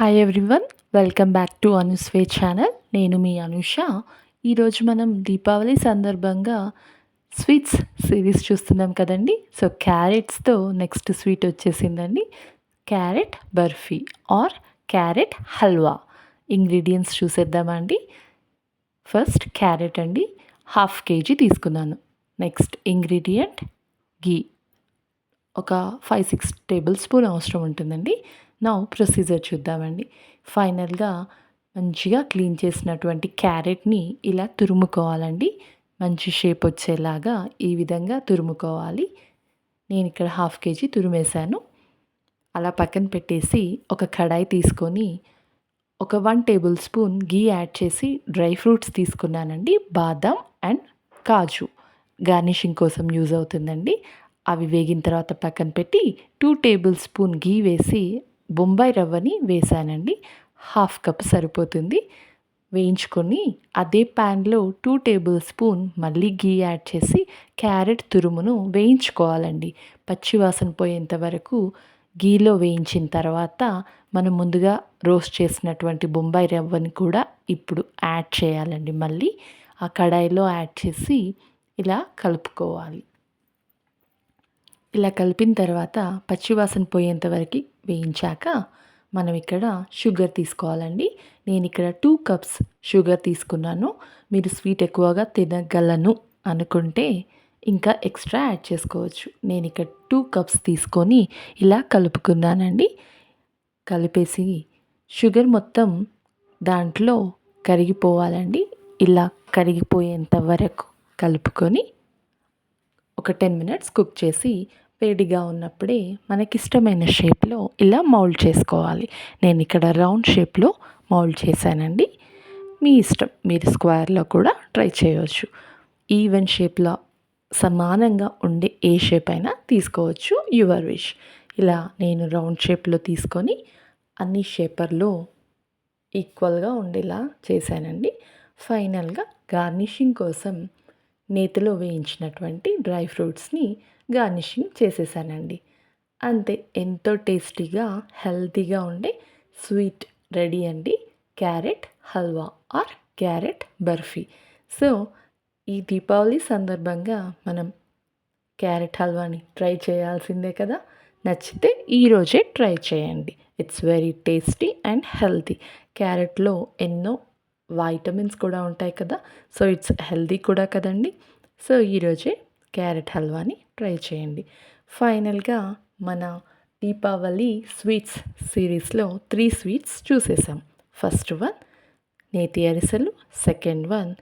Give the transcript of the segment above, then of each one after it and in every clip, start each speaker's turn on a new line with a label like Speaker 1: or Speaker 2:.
Speaker 1: Hi everyone welcome back to Anuswe channel నేను మీ అనుష. ఈరోజు మనం దీపావళి సందర్భంగా స్వీట్స్ సిరీస్ చూస్తున్నాం కదండి. సో క్యారెట్స్తో నెక్స్ట్ స్వీట్ వచ్చేసిందండి. Carrot barfi or carrot halwa. Ingredients చూసేద్దామండి. ఫస్ట్ క్యారెట్ అండి. హాఫ్ కేజీ తీసుకున్నాను. నెక్స్ట్ ఇంగ్రీడియంట్ గీ ఒక ఫైవ్ సిక్స్ టేబుల్ స్పూన్ అవసరం ఉంటుందండి. నా ప్రొసీజర్ చూద్దామండి. ఫైనల్గా మంచిగా క్లీన్ చేసినటువంటి క్యారెట్ని ఇలా తురుముకోవాలండి. మంచి షేప్ వచ్చేలాగా ఈ విధంగా తురుముకోవాలి. నేను ఇక్కడ హాఫ్ కేజీ తురిమేశాను. అలా పక్కన పెట్టేసి ఒక కడాయి తీసుకొని ఒక వన్ టేబుల్ స్పూన్ గీ యాడ్ చేసి డ్రై ఫ్రూట్స్ తీసుకున్నానండి. బాదం అండ్ కాజు గార్నిషింగ్ కోసం యూజ్ అవుతుందండి. అవి వేగిన తర్వాత పక్కన పెట్టి టూ టేబుల్ స్పూన్ గీ వేసి బొంబాయి రవ్వని వేసానండి. హాఫ్ కప్ సరిపోతుంది. వేయించుకొని అదే ప్యాన్లో టూ టేబుల్ స్పూన్ మళ్ళీ గీ యాడ్ చేసి క్యారెట్ తురుమును వేయించుకోవాలండి. పచ్చివాసన పోయేంత వరకు గీలో వేయించిన తర్వాత మనం ముందుగా రోస్ట్ చేసినటువంటి బొంబాయి రవ్వని కూడా ఇప్పుడు యాడ్ చేయాలండి. మళ్ళీ ఆ కడాయిలో యాడ్ చేసి ఇలా కలుపుకోవాలి. ఇలా కలిపిన తర్వాత పచ్చివాసన పోయేంత వరకు వేయించాక మనం ఇక్కడ షుగర్ తీసుకోవాలండి. నేను ఇక్కడ టూ కప్స్ షుగర్ తీసుకున్నాను. మీరు స్వీట్ ఎక్కువగా తినగలను అనుకుంటే ఇంకా ఎక్స్ట్రా యాడ్ చేసుకోవచ్చు. నేను ఇక్కడ టూ కప్స్ తీసుకొని ఇలా కలుపుకున్నానండి. కలిపేసి షుగర్ మొత్తం దాంట్లో కరిగిపోవాలండి. ఇలా కరిగిపోయేంత వరకు కలుపుకొని ఒక టెన్ మినిట్స్ కుక్ చేసి వేడిగా ఉన్నప్పుడే మనకిష్టమైన షేప్లో ఇలా మౌల్డ్ చేసుకోవాలి. నేను ఇక్కడ రౌండ్ షేప్లో మౌల్డ్ చేశానండి. మీ ఇష్టం మీరు స్క్వేర్లో కూడా ట్రై చేయవచ్చు ఈవెన్ షేప్లో సమానంగా ఉండే ఏ షేప్ అయినా తీసుకోవచ్చు యువర్ విష్. ఇలా నేను రౌండ్ షేప్లో తీసుకొని అన్ని షేపర్లో ఈక్వల్గా ఉండేలా చేశానండి. ఫైనల్గా గార్నిషింగ్ కోసం నేతిలో వేయించినటువంటి డ్రై ఫ్రూట్స్ని గార్నిషింగ్ చేసేసానండి. అంతే ఎంతో టేస్టీగా హెల్తీగా ఉండే స్వీట్ రెడీ అండి. Carrot halwa or carrot barfi. So ఈ దీపావళి సందర్భంగా మనం క్యారెట్ హల్వాని ట్రై చేయాల్సిందే కదా? నచ్చితే ఈరోజే ట్రై చేయండి. It's very tasty and healthy. క్యారెట్లో ఎన్నో వైటమిన్స్ కూడా ఉంటాయి కదా. సో ఇట్స్ హెల్దీ కూడా కదండి. సో ఈరోజే క్యారెట్ హల్వాని ట్రై చేయండి. ఫైనల్గా మన దీపావళి స్వీట్స్ సిరీస్లో త్రీ స్వీట్స్ చూసేసాం. ఫస్ట్ వన్ నేతి అరిసెలు. Second one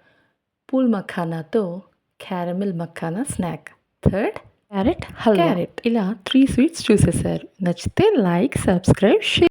Speaker 1: pool మఖానాతో caramel makhana snack third carrot హల్ క్యారెట్. ఇలా త్రీ స్వీట్స్ చూసేసారు. నచ్చితే లైక్ సబ్స్క్రైబ్ షేర్